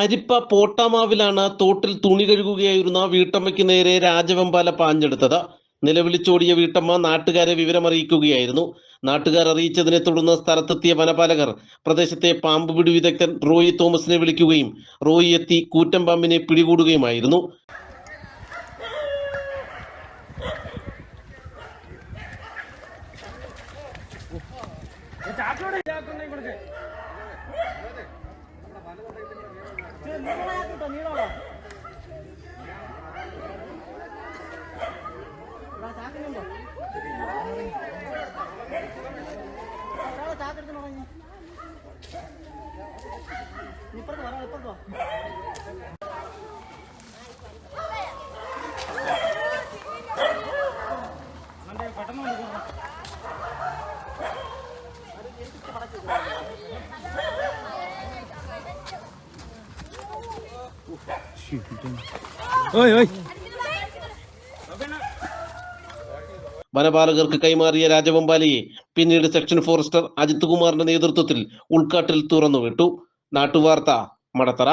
അരിപ്പ പോട്ടാമാവിലാണ് തോട്ടിൽ തുണി കഴുകുകയായിരുന്ന വീട്ടമ്മയ്ക്ക് നേരെ രാജവെമ്പാല പാഞ്ഞെടുത്തത്. നിലവിളിച്ചോടിയ വീട്ടമ്മ നാട്ടുകാരെ വിവരമറിയിക്കുകയായിരുന്നു. നാട്ടുകാർ അറിയിച്ചതിനെ തുടർന്ന് സ്ഥലത്തെത്തിയ വനപാലകർ പ്രദേശത്തെ പാമ്പ് പിടി വിദഗ്ധൻ റോയി തോമസിനെ വിളിക്കുകയും റോയി എത്തി കൂറ്റൻ പാമ്പിനെ പിടികൂടുകയുമായിരുന്നു. 泥到了。நான் சாக்கணும் பரவாயில்ல சாக்கிறது மகன் நீ இப்பறக்கு வரா இப்பறக்கு വനപാലകർക്ക് കൈമാറിയ രാജവെമ്പാലയെ പിന്നീട് സെക്ഷൻ ഫോറസ്റ്റർ അജിത് കുമാറിന്റെ നേതൃത്വത്തിൽ ഉൾക്കാട്ടിൽ തുറന്നുവിട്ടു. നാട്ടുവാർത്ത മടത്തറ.